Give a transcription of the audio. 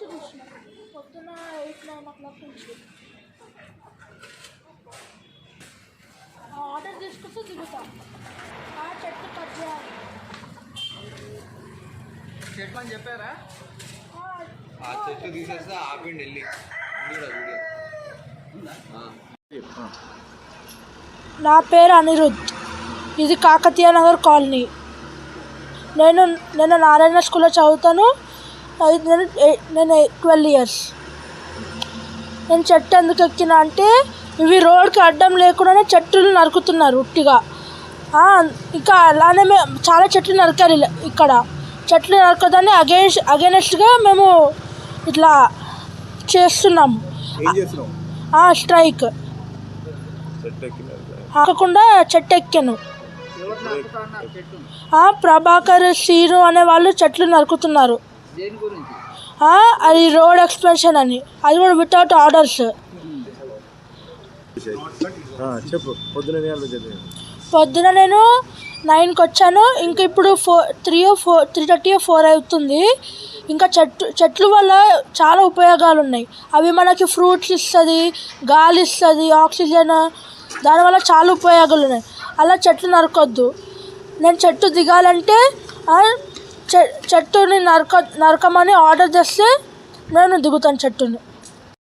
నుంచి కూర్చున్నా పొద్దున ఎయిట్ నైన్ ఓ క్లాక్ నుంచి ఆర్డర్ తీసుకొస్తే దిగుతా. ఆ చెట్టు కట్ చేయాలి. చెట్లు అని చెప్పారా? ఆ, ఆ చెట్టు తీసేస్తే ఆపిండి వెళ్ళి. ఉంది కూడా వీడియో ఆ. నా పేరు అనిరుద్. ఇది కాకతీయ నగర్ కాలనీ. నేను నేను నారాయణ స్కూల్లో చదువుతాను. నేను ఏ- నేను ట్వెల్వ్ ఇయర్స్ నేను చెట్టు ఎందుకు ఎక్కినా అంటే ఇవి రోడ్కి అడ్డం లేకుండానే చెట్లు నరుకుతున్నారు ఉట్టిగా. ఇంకా అలానే చాలా చెట్లు నరికారు ఇలా- ఇక్కడ. చెట్లు నరకదాన్ని అగేన్స్ట్ అగేనెస్ట్గా మేము ఇట్లా చేస్తున్నావు? స్ట్రైక్ చెట్టు ఎక్కినారు కాకుండా చెట్టు ఎక్కాను ప్రభాకర్ శ్రీను అనే వాళ్ళు చెట్లు నరుకుతున్నారు. అది రోడ్ ఎక్స్పెన్షన్ అని. అది కూడా వితౌట్ ఆర్డర్స్ చెప్పు. పొద్దున పొద్దున నేను నైన్కి వచ్చాను. ఇంకా ఇప్పుడు four three four three thirty four అవుతుంది. ఇంకా చెట్టు చెట్లు వల్ల చాలా ఉపయోగాలు ఉన్నాయి. అవి మనకి ఫ్రూట్స్ ఇస్తుంది గాలి ఇస్తుంది ఆక్సిజన్ దానివల్ల చాలా ఉపయోగాలు ఉన్నాయి. అలా చెట్లు నరకొద్దు. నేను చెట్టు దిగాలంటే చెట్టుని నరక నరకమని ఆర్డర్ చేస్తే నేను దిగుతాను చెట్టుని.